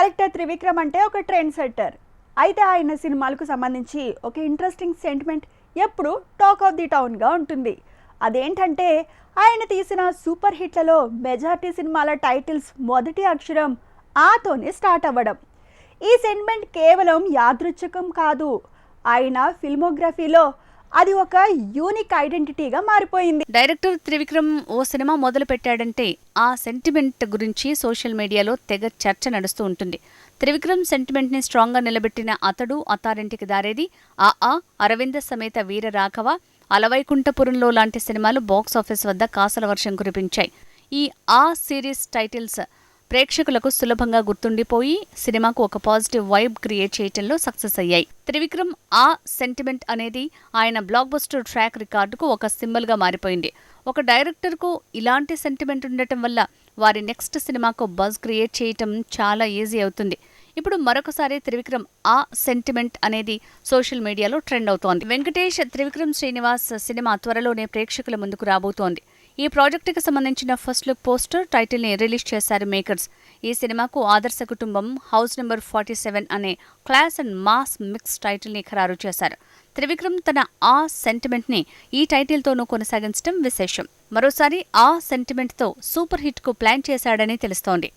Director Trivikram అంటే ఒక trend setter అయితే ఆయన సినిమాలకు సంబంధించి ఒక ఇంట్రెస్టింగ్ సెంటిమెంట్ ఎప్పుడు టాక్ ఆఫ్ ది టౌన్గా ఉంటుంది. అదేంటంటే ఆయన తీసిన సూపర్ హిట్లలో మెజార్టీ సినిమాల టైటిల్స్ మొదటి అక్షరం ఆతోనే స్టార్ట్ అవ్వడం. ఈ సెంటిమెంట్ కేవలం యాదృచ్ఛకం కాదు ఆయన ఫిల్మోగ్రఫీలో అది ఒక యూనిక్ ఐడెంటిటీగా మారిపోయింది. డైరెక్టర్ త్రివిక్రమ్ ఓ సినిమా మొదలు పెట్టాడంటే ఆ సెంటిమెంట్ గురించి సోషల్ మీడియాలో తెగ చర్చ నడుస్తూ ఉంటుంది. త్రివిక్రమ్ సెంటిమెంట్ని స్ట్రాంగ్గా నిలబెట్టిన అతడు అత్తారింటికి దారేది. ఆ ఆ అరవింద సమేత వీర రాఘవ అలవైకుంఠపురంలో లాంటి సినిమాలు బాక్స్ ఆఫీస్ వద్ద కాసల వర్షం కురిపించాయి. ఈ ఆ సిరీస్ టైటిల్స్ ప్రేక్షకులకు సులభంగా గుర్తుండిపోయి సినిమాకు ఒక పాజిటివ్ వైబ్ క్రియేట్ చేయటంలో సక్సెస్ అయ్యాయి. త్రివిక్రమ్ ఆ సెంటిమెంట్ అనేది ఆయన బ్లాక్ బస్టర్ ట్రాక్ రికార్డుకు ఒక సింబల్గా మారిపోయింది. ఒక డైరెక్టర్కు ఇలాంటి సెంటిమెంట్ ఉండటం వల్ల వారి నెక్స్ట్ సినిమాకు బజ్ క్రియేట్ చేయటం చాలా ఈజీ అవుతుంది. ఇప్పుడు మరొకసారి త్రివిక్రమ్ ఆ సెంటిమెంట్ అనేది సోషల్ మీడియాలో ట్రెండ్ అవుతోంది. వెంకటేష్ త్రివిక్రమ్ శ్రీనివాస్ సినిమా త్వరలోనే ప్రేక్షకుల ముందుకు రాబోతోంది. ఈ ప్రాజెక్టుకి సంబంధించిన ఫస్ట్ లుక్ పోస్టర్ టైటిల్ని రిలీజ్ చేశారు మేకర్స్. ఈ సినిమాకు Aadarsha Kutumbam house number forty seven అనే క్లాస్ అండ్ మాస్ మిక్స్ టైటిల్ని ఖరారు చేశారు. త్రివిక్రమ్ తన ఆ సెంటిమెంట్ని ఈ టైటిల్తోనూ కొనసాగించడం విశేషం. మరోసారి ఆ సెంటిమెంట్తో సూపర్ హిట్కు ప్లాన్ చేశాడని తెలుస్తోంది.